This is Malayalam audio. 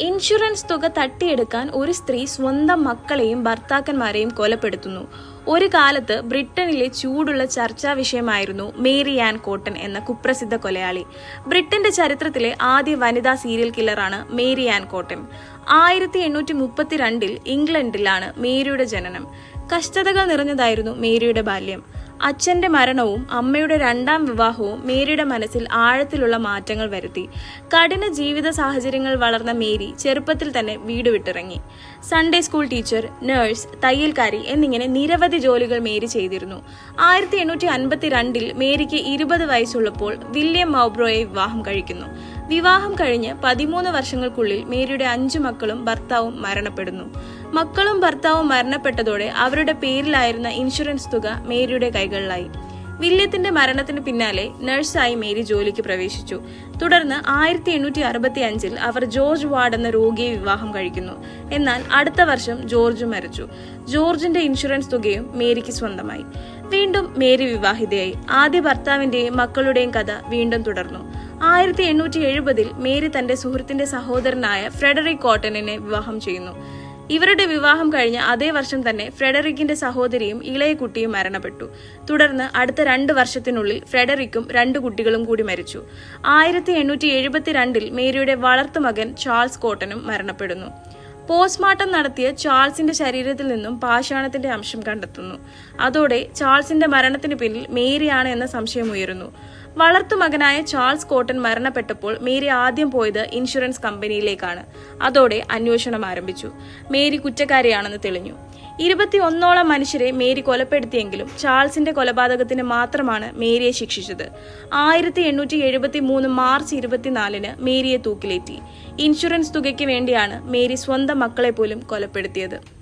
ഇൻഷുറൻസ് തുക തട്ടിയെടുക്കാൻ ഒരു സ്ത്രീ സ്വന്തം മക്കളെയും ഭർത്താക്കന്മാരെയും കൊലപ്പെടുത്തുന്നു. ഒരു കാലത്ത് ബ്രിട്ടനിലെ ചൂടുള്ള ചർച്ചാ വിഷയമായിരുന്നു മേരി ആൻ കോട്ടൺ എന്ന കുപ്രസിദ്ധ കൊലയാളി. ബ്രിട്ടന്റെ ചരിത്രത്തിലെ ആദ്യ വനിതാ സീരിയൽ കില്ലറാണ് മേരി ആൻ കോട്ടൺ. ആയിരത്തി എണ്ണൂറ്റി മുപ്പത്തിരണ്ടിൽ ഇംഗ്ലണ്ടിലാണ് മേരിയുടെ ജനനം. കഷ്ടതകൾ നിറഞ്ഞതായിരുന്നു മേരിയുടെ ബാല്യം. അച്ഛന്റെ മരണവും അമ്മയുടെ രണ്ടാം വിവാഹവും മേരിയുടെ മനസ്സിൽ ആഴത്തിലുള്ള മാറ്റങ്ങൾ വരുത്തി. കഠിന ജീവിത സാഹചര്യങ്ങൾ വളർന്ന മേരി ചെറുപ്പത്തിൽ തന്നെ വീട് വിട്ടിറങ്ങി. സൺഡേ സ്കൂൾ ടീച്ചർ നഴ്സ് തയ്യൽക്കാരി എന്നിങ്ങനെ നിരവധി ജോലികൾ മേരി ചെയ്തിരുന്നു. ആയിരത്തി എണ്ണൂറ്റി അൻപത്തി രണ്ടിൽ മേരിക്ക് ഇരുപത് വയസ്സുള്ളപ്പോൾ വില്യം മൗബ്രോയെ വിവാഹം കഴിക്കുന്നു. വിവാഹം കഴിഞ്ഞ് പതിമൂന്ന് വർഷങ്ങൾക്കുള്ളിൽ മേരിയുടെ അഞ്ചു മക്കളും ഭർത്താവും മരണപ്പെടുന്നു. മക്കളും ഭർത്താവും മരണപ്പെട്ടതോടെ അവരുടെ പേരിലായിരുന്ന ഇൻഷുറൻസ് തുക മേരിയുടെ കൈകളിലായി. വില്യത്തിന്റെ മരണത്തിന് പിന്നാലെ നഴ്സായി മേരി ജോലിക്ക് പ്രവേശിച്ചു. തുടർന്ന് ആയിരത്തി എണ്ണൂറ്റി അറുപത്തി അഞ്ചിൽ അവർ ജോർജ് വാർഡ് എന്ന രോഗിയെ വിവാഹം കഴിക്കുന്നു. എന്നാൽ അടുത്ത വർഷം ജോർജ് മരിച്ചു. ജോർജിന്റെ ഇൻഷുറൻസ് തുകയും മേരിക്ക് സ്വന്തമായി. വീണ്ടും മേരി വിവാഹിതയായി. ആദ്യ ഭർത്താവിന്റെയും മക്കളുടെയും കഥ വീണ്ടും തുടർന്നു. ആയിരത്തി എണ്ണൂറ്റി എഴുപതിൽ മേരി തന്റെ സുഹൃത്തിന്റെ സഹോദരനായ ഫ്രെഡറിക് കോട്ടണിനെ വിവാഹം ചെയ്യുന്നു. ഇവരുടെ വിവാഹം കഴിഞ്ഞ അതേ വർഷം തന്നെ ഫ്രെഡറിക്കിന്റെ സഹോദരിയും ഇളയ കുട്ടിയും മരണപ്പെട്ടു. തുടർന്ന് അടുത്ത രണ്ട് വർഷത്തിനുള്ളിൽ ഫ്രെഡറിക്കും രണ്ട് കുട്ടികളും കൂടി മരിച്ചു. ആയിരത്തി എണ്ണൂറ്റി എഴുപത്തിരണ്ടിൽ മേരിയുടെ വളർത്തു മകൻ ചാൾസ് കോട്ടനും മരണപ്പെടുന്നു. പോസ്റ്റ്മോർട്ടം നടത്തിയ ചാൾസിന്റെ ശരീരത്തിൽ നിന്നും പാഷാണത്തിന്റെ അംശം കണ്ടെത്തുന്നു. അതോടെ ചാൾസിന്റെ മരണത്തിന് പിന്നിൽ മേരിയാണ് എന്ന സംശയം ഉയരുന്നു. വളർത്തുമകനായ ചാൾസ് കോട്ടൺ മരണപ്പെട്ടപ്പോൾ മേരി ആദ്യം പോയത് ഇൻഷുറൻസ് കമ്പനിയിലേക്കാണ്. അതോടെ അന്വേഷണം ആരംഭിച്ചു. മേരി കുറ്റക്കാരിയാണെന്ന് തെളിഞ്ഞു. ഇരുപത്തി ഒന്നോളം മനുഷ്യരെ മേരി കൊലപ്പെടുത്തിയെങ്കിലും ചാൾസിന്റെ കൊലപാതകത്തിന് മാത്രമാണ് മേരിയെ ശിക്ഷിച്ചത്. ആയിരത്തി എണ്ണൂറ്റി എഴുപത്തി മൂന്ന് മാർച്ച് ഇരുപത്തിനാലിന് മേരിയെ തൂക്കിലേറ്റി. ഇൻഷുറൻസ് തുകയ്ക്ക് വേണ്ടിയാണ് മേരി സ്വന്തം മക്കളെ പോലും കൊലപ്പെടുത്തിയത്.